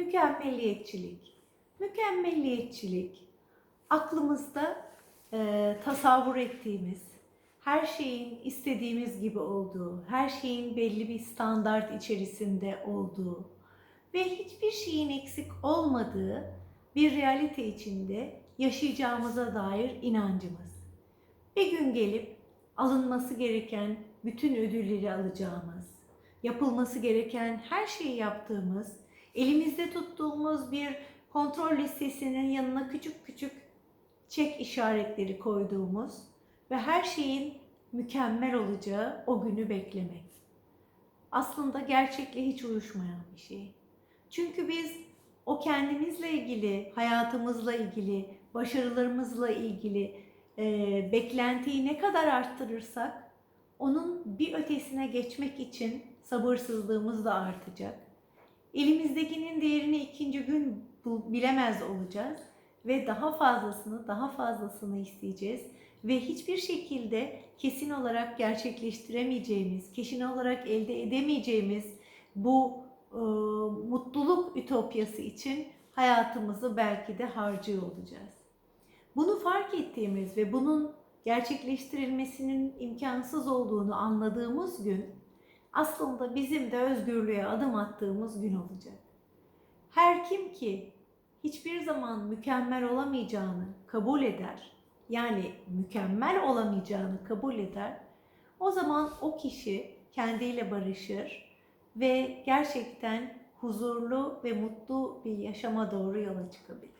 mükemmelliyetçilik. Mükemmelliyetçilik aklımızda e, tasavvur ettiğimiz, her şeyin istediğimiz gibi olduğu, her şeyin belli bir standart içerisinde olduğu ve hiçbir şeyin eksik olmadığı bir realite içinde yaşayacağımıza dair inancımız. Bir gün gelip alınması gereken bütün ödülleri alacağımız, yapılması gereken her şeyi yaptığımız, elimizde tuttuğumuz bir kontrol listesinin yanına küçük küçük çek işaretleri koyduğumuz ve her şeyin mükemmel olacağı o günü beklemek. Aslında gerçekle hiç uyuşmayan bir şey. Çünkü biz o kendimizle ilgili, hayatımızla ilgili, başarılarımızla ilgili e, beklentiyi ne kadar arttırırsak onun bir ötesine geçmek için sabırsızlığımız da artacak. Elimizdekinin değerini ikinci gün bilemez olacağız ve daha fazlasını, daha fazlasını isteyeceğiz ve hiçbir şekilde kesin olarak gerçekleştiremeyeceğimiz, kesin olarak elde edemeyeceğimiz bu e, mutluluk ütopyası için hayatımızı belki de harcıyor olacağız. Bunu fark ettiğimiz ve bunun gerçekleştirilmesinin imkansız olduğunu anladığımız gün aslında bizim de özgürlüğe adım attığımız gün olacak. Her kim ki hiçbir zaman mükemmel olamayacağını kabul eder, yani mükemmel olamayacağını kabul eder, o zaman o kişi kendiyle barışır ve gerçekten huzurlu ve mutlu bir yaşama doğru yola çıkabilir.